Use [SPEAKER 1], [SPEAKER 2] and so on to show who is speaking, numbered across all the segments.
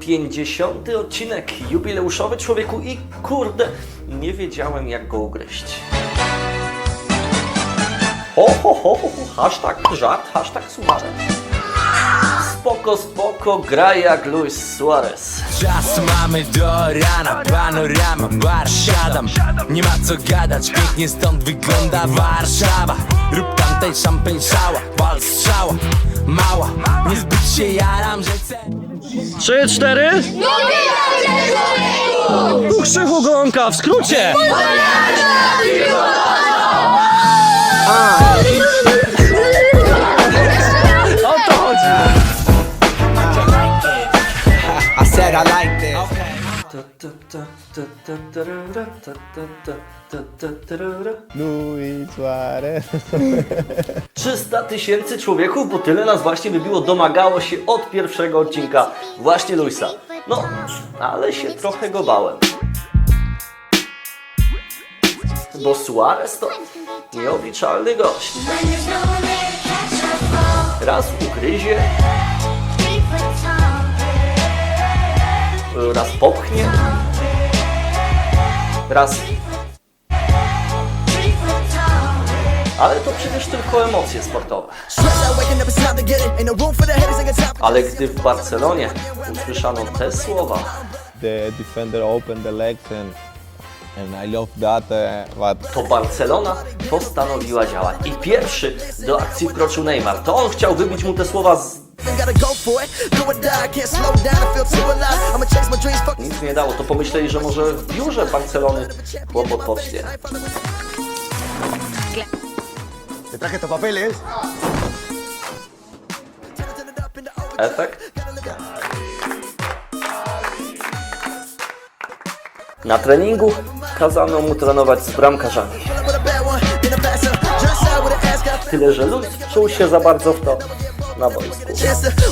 [SPEAKER 1] 50 odcinek jubileuszowy człowieku i kurde, nie wiedziałem jak go ugryźć. Ho, ho, ho, hashtag żart, hashtag sumarek. Spoko, spoko, gra jak Luis Suarez.
[SPEAKER 2] Czas mamy do rana, panorama, bar siadam Nie ma co gadać, pięknie stąd wygląda Warszawa Rób tamtej szampeń szała, pal strzała Mała, niezbyt się jaram, że chcę
[SPEAKER 1] Trzy, cztery. Krzychu Gonka, w skrócie! O
[SPEAKER 3] Luis Suarez.
[SPEAKER 1] 300 tysięcy człowieków, bo tyle nas właśnie wybiło, domagało się od pierwszego odcinka właśnie Luisa. No, ale się trochę go bałem. Bo Suarez to nieobliczalny gość. Raz ugryzie, raz popchnie, raz... Ale to przecież tylko emocje sportowe. Ale gdy w Barcelonie usłyszano te słowa,
[SPEAKER 3] The defender opened the legs and and I love that. Uh, but
[SPEAKER 1] to Barcelona postanowiła działać. I pierwszy do akcji wkroczył Neymar. To on chciał wybić mu te słowa z... Nic nie dało. To pomyśleli, że może w biurze Barcelony kłopot powstanie.
[SPEAKER 4] Te traje estos papeles.
[SPEAKER 1] Efekt? Na treningu kazano mu trenować z bramkarzami. Tyle, że Luis czuł się za bardzo w to na boisku.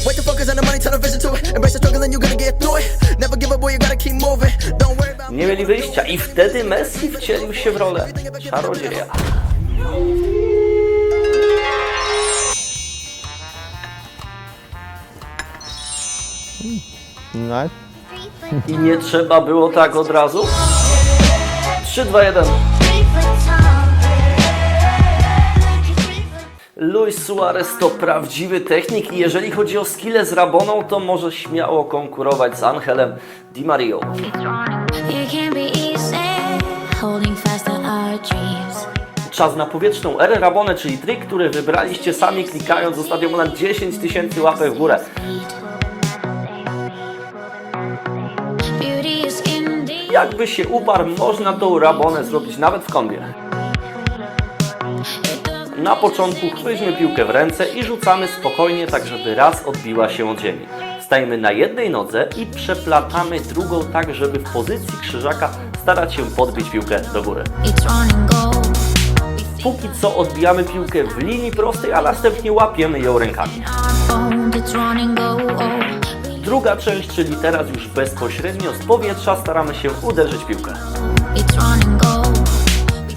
[SPEAKER 4] Wait to focus on the money, turn the vision to it. Embrace the struggle and you gotta get through it. Never give up, boy, you gotta keep moving. Don't worry about
[SPEAKER 1] Nie mieli wyjścia i wtedy Messi wcielił się w rolę czarodzieja.
[SPEAKER 3] nice.
[SPEAKER 1] I nie trzeba było tak od razu. 3, 2, 1. Luis Suarez to prawdziwy technik i jeżeli chodzi o skille z Raboną, to może śmiało konkurować z Angelem Di Mario. Czas na powietrzną erę Rabonę, czyli trik, który wybraliście sami klikając ostatnio ponad 10 tysięcy łapek w górę. Jakby się uparł, można tą Rabonę zrobić nawet w kombie. Na początku chwyćmy piłkę w ręce i rzucamy spokojnie, tak żeby raz odbiła się od ziemi. Stajemy na jednej nodze i przeplatamy drugą tak, żeby w pozycji krzyżaka starać się podbić piłkę do góry. Póki co odbijamy piłkę w linii prostej, a następnie łapiemy ją rękami. Druga część, czyli teraz już bezpośrednio z powietrza staramy się uderzyć piłkę.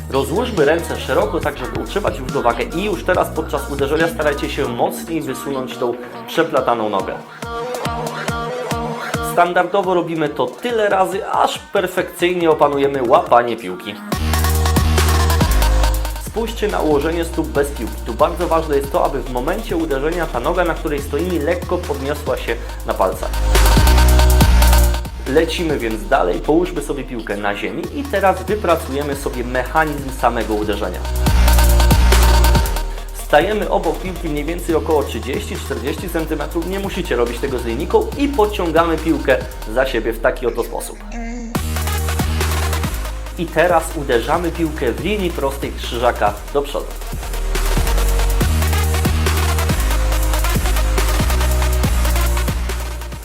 [SPEAKER 1] Rozłóżmy ręce szeroko, tak żeby utrzymać równowagę i już teraz podczas uderzenia starajcie się mocniej wysunąć tą przeplataną nogę. Standardowo robimy to tyle razy, aż perfekcyjnie opanujemy łapanie piłki. Spójrzcie na ułożenie stóp bez piłki. Tu bardzo ważne jest to, aby w momencie uderzenia ta noga, na której stoimy, lekko podniosła się na palcach. Lecimy więc dalej, połóżmy sobie piłkę na ziemi i teraz wypracujemy sobie mechanizm samego uderzenia. Stajemy obok piłki mniej więcej około 30-40 cm, nie musicie robić tego z linijką i pociągamy piłkę za siebie w taki oto sposób. I teraz uderzamy piłkę w linii prostej krzyżaka do przodu.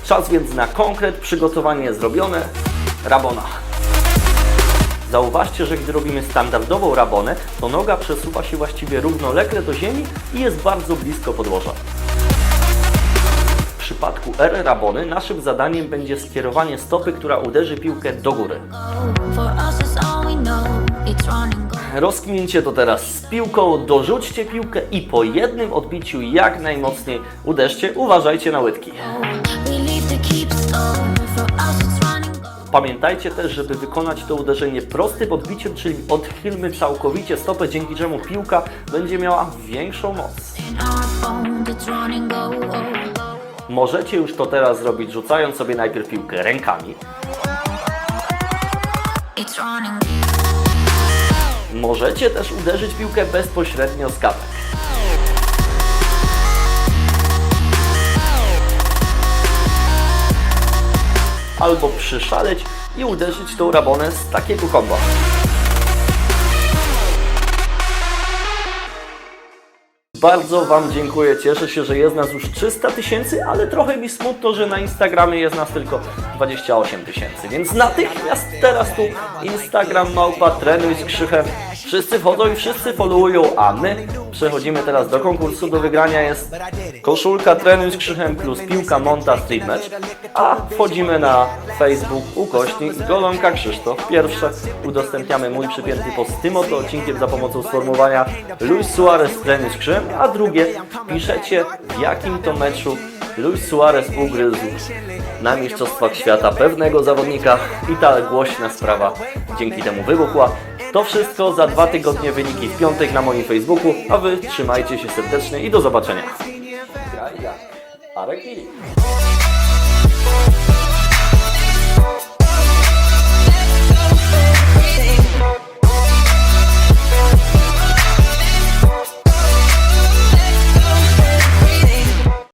[SPEAKER 1] Czas więc na konkret, przygotowanie zrobione. Rabona. Zauważcie, że gdy robimy standardową rabonę, to noga przesuwa się właściwie równolegle do ziemi i jest bardzo blisko podłoża. W przypadku R rabony naszym zadaniem będzie skierowanie stopy, która uderzy piłkę do góry. Rozkmincie to teraz z piłką, dorzućcie piłkę i po jednym odbiciu jak najmocniej uderzcie. Uważajcie na łydki. Pamiętajcie też, żeby wykonać to uderzenie prostym odbiciem, czyli odchylmy całkowicie stopę, dzięki czemu piłka będzie miała większą moc.
[SPEAKER 5] It's running go.
[SPEAKER 1] Możecie już to teraz zrobić, rzucając sobie najpierw piłkę rękami. Możecie też uderzyć piłkę bezpośrednio z gadek. Albo przyszaleć i uderzyć tą rabonę z takiego komba. Bardzo Wam dziękuję, cieszę się, że jest nas już 300 tysięcy, ale trochę mi smutno, że na Instagramie jest nas tylko 28 tysięcy, więc natychmiast teraz tu Instagram małpa trenuj z krzychem. Wszyscy wchodzą i wszyscy followują, a my przechodzimy teraz do konkursu. Do wygrania jest koszulka trenuj z krzychem plus piłka monta street match, a wchodzimy na Facebook ukośnik Golonka Krzysztof. Pierwsze udostępniamy mój przypięty post z tym oto odcinkiem za pomocą sformułowania Luis Suarez trenuj z krzychem, a drugie piszecie w jakim to meczu Luis Suarez ugryzł na Mistrzostwach Świata pewnego zawodnika i ta głośna sprawa dzięki temu wybuchła. To wszystko za dwa tygodnie wyniki w piątek na moim Facebooku, a Wy trzymajcie się serdecznie i do zobaczenia. Ja, ja. Arek.